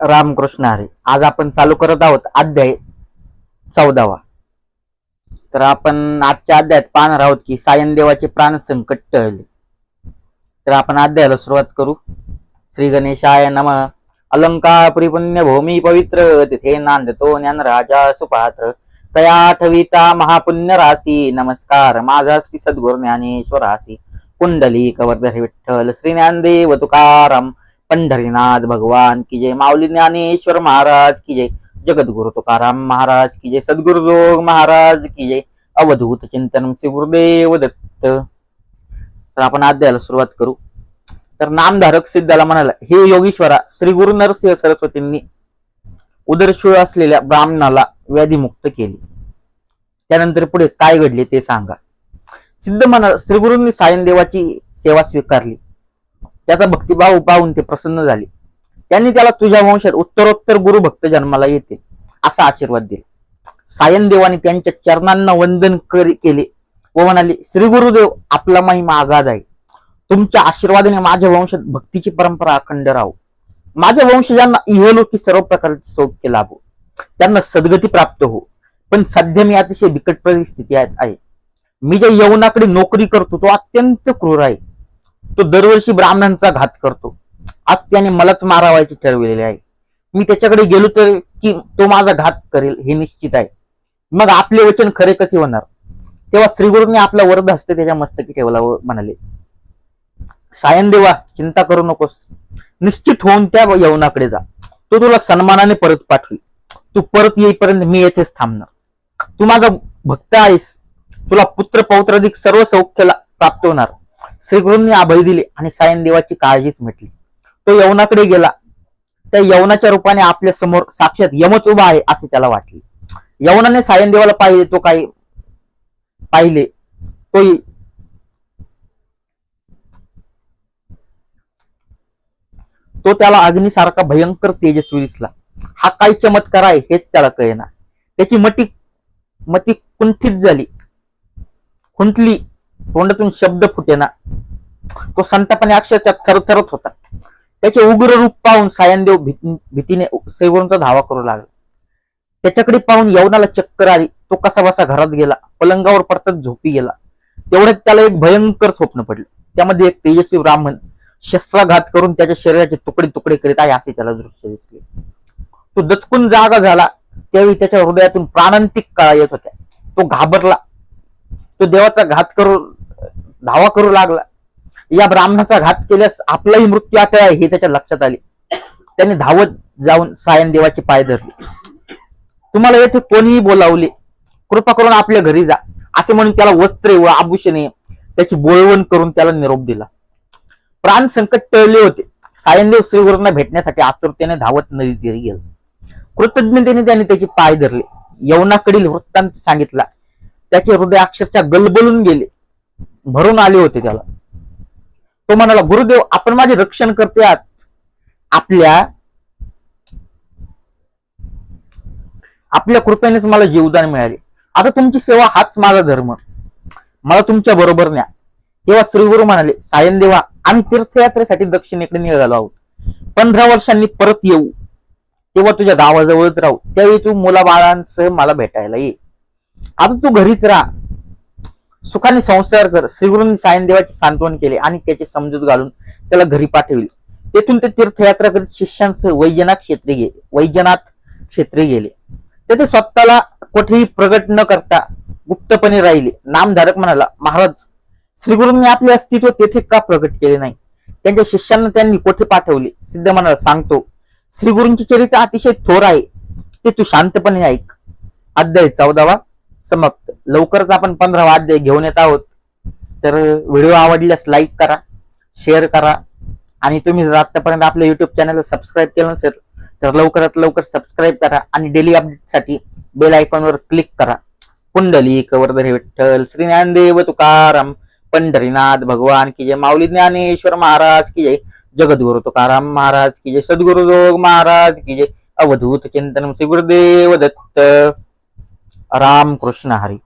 रामकृष्ण हरी. आज आपण चालू करत आहोत अध्याय चौदावा. तर आपण आजच्या अध्यायात पाहणार आहोत की सायन देवाचे प्राण संकट टळले. तर आपण अध्यायाला सुरुवात करू. श्री गणेशाय नम. अलंकार परिपुण्य भूमी पवित्र तिथे नांदतो ज्ञान राजा सुपात्र. तया ठविता महापुण्य राशी. नमस्कार. माझा श्री सद्गुरु ज्ञानेश्वरासी कुंडली कवर्धर विठ्ठल. श्री ज्ञानदेव तुकाराम. पंढरीनाथ भगवान की जय माऊली ज्ञानेश्वर महाराज की जय जगद्गुरु तुकाराम महाराज की जय सद्गुरुजोग महाराज की जय अवधूत चिंतन श्री गुरुदेव दत्त. तर आपण अध्यायाला सुरुवात करू. तर नामधारक सिद्धाला म्हणाला हे योगीश्वरा श्री गुरु नरसिंह सरस्वतींनी उदरशूळ असलेल्या ब्राह्मणाला व्याधीमुक्त केली. त्यानंतर पुढे काय घडले ते सांगा. सिद्ध म्हणाला श्री गुरूंनी सायन देवाची सेवा स्वीकारली. त्याचा भक्तिभाव पाहून ते प्रसन्न झाले. त्यांनी त्याला तुझ्या वंशात उत्तरोत्तर गुरु भक्त जन्माला येते असा आशीर्वाद दिला. सायन देवाने त्यांच्या चरणांना वंदन करी- केले व म्हणाले श्री गुरुदेव आपला महिमा आघाद आहे. तुमच्या आशीर्वादाने माझ्या वंशात भक्तीची परंपरा अखंड राहू. माझ्या वंशजांना इहलोकी सर्व प्रकारचे सौख्य लाभो. त्यांना सद्गती प्राप्त हो. पण सध्या मी अतिशय बिकट परिस्थिती आहे. मी ज्या यवनाकडे नोकरी करतो तो अत्यंत क्रूर आहे. तो दरवर्षी ब्राह्मणांचा घात करतो. आज त्याने मलाच मारावायचे ठरविलेले आहे. मी त्याच्याकडे गेलो तर की तो माझा घात करेल हे निश्चित आहे. मग आपले वचन खरे कसे होणार? तेव्हा श्रीगुरूंनी आपला वरद हस्ते त्याच्या मस्तकी ठेवला व म्हणाले सायन देवा चिंता करू नकोस. निश्चित होऊन त्या यवनाकडे जा. तो तुला सन्मानाने परत पाठवी तू परत येईपर्यंत मी येथेच थांबणार. तू माझा भक्त आहेस. तुला पुत्र पौत्राधिक सर्व सौख्याला प्राप्त होणार. श्रीगुरूंनी आभय दिले आणि सायन देवाची काळजीच म्हटली तो यवनाकडे गेला. त्या यवनाच्या रूपाने आपल्यासमोर साक्षात यमच उभा आहे असे त्याला वाटले. यवनाने सायन देवाला पाहिले तो काही पाहिले. तो तो त्याला अग्निसारखा भयंकर तेजस्वी दिसला. हा काय चमत्कार आहे हेच त्याला कळेना. त्याची मती मती कुंठित झाली. खुंटली. तोंडातून शब्द फुटेना. तो संतापाने अक्षरशः थरथरत होता. त्याचे उग्र रूप पाहून सायनदेव भीतीने सेवरूनचा धावा करू लागला. त्याच्याकडे पाहून यवनाला चक्कर आली. तो कसा बसा घरात गेला. पलंगावर परतत झोपी गेला. तेवढ्यात त्याला एक भयंकर स्वप्न पडले. त्यामध्ये एक तेजस्वी ब्राह्मण शस्त्राघात करून त्याच्या शरीराचे तुकडे तुकडे करीत आहे असे त्याला दृश्य दिसले. तो दचकून जागा झाला. त्यावेळी त्याच्या हृदयातून प्राणांतिक काळा येत होत्या. तो घाबरला. तो देवाचा घात करून धावा करू लागला. या ब्राह्मणाचा घात केल्यास आपलाही मृत्यू आटळ आहे हे त्याच्या लक्षात आले. त्याने धावत जाऊन सायन देवाचे पाय धरले. तुम्हाला येथे कोणीही बोलावले कृपा करून आपल्या घरी जा. असे म्हणून त्याला वस्त्रे व आभूषणे त्याची बोळवण करून त्याला निरोप दिला. प्राण संकट टळले होते. सायनदेव श्रीगुरूंना भेटण्यासाठी आतुरतेने धावत नदी तीरी गेला. कृतज्ञतेने त्याने त्याचे पाय धरले. यवनाकडील वृत्तांत सांगितला. त्याचे हृदय अक्षरशः गलबलून गेले. भरून आले होते त्याला. तो म्हणाला गुरुदेव आपण माझे रक्षण करते आहात. आपल्या आपल्या कृपेनेच मला जीवदान मिळाले. आता तुमची सेवा हाच माझा धर्म. मला तुमच्या बरोबर न्या. तेव्हा श्रीगुरु म्हणाले सायन देवा आम्ही तीर्थयात्रेसाठी दक्षिणेकडे निघालो आहोत. पंधरा वर्षांनी परत येऊ. तेव्हा तुझ्या गावाजवळच राहू. त्यावेळी तू मुलाबाळांसह मला भेटायला ये. आता तू घरीच राहा. सुखाने संस्कार कर. श्रीगुरूंनी सायन देवाचे सांत्वन केले आणि त्याची समजूत घालून त्याला घरी पाठविले. तेथून ते तीर्थयात्रा करीत शिष्यांसह वैजनाथ क्षेत्री गेले वैजनाथ क्षेत्री गेले. तेथे स्वतःला कुठेही प्रगट न करता गुप्तपणे राहिले. नामधारक म्हणाला महाराज श्रीगुरूंनी आपले अस्तित्व तेथे का प्रकट केले नाही? त्यांच्या शिष्यांना त्यांनी कोठे पाठवले? सिद्ध म्हणाला सांगतो श्रीगुरूंचे चरित्र अतिशय थोर आहे. ते तू शांतपणे ऐक. अध्याय चौदावा. समाप्त. लवकरच आपण पंधरावा अध्याय घेऊन येत आहोत. तर व्हिडिओ आवडल्यास लाईक करा शेअर करा आणि तुम्ही जर आतापर्यंत आपल्या युट्यूब चॅनलला सबस्क्राईब केलं नसेल तर लवकरात लवकर सबस्क्राईब करा आणि डेली अपडेटसाठी बेल आयकॉनवर क्लिक करा. कुंडली कवर्धर विठ्ठल श्री ज्ञानदेव तुकाराम पंढरीनाथ भगवान की जय माऊली ज्ञानेश्वर महाराज की जय जगद्गुरु तुकाराम महाराज की जय सद्गुरु जोग महाराज की जय अवधूत चिंतन श्री गुरुदेव दत्त. राम कृष्ण हरी.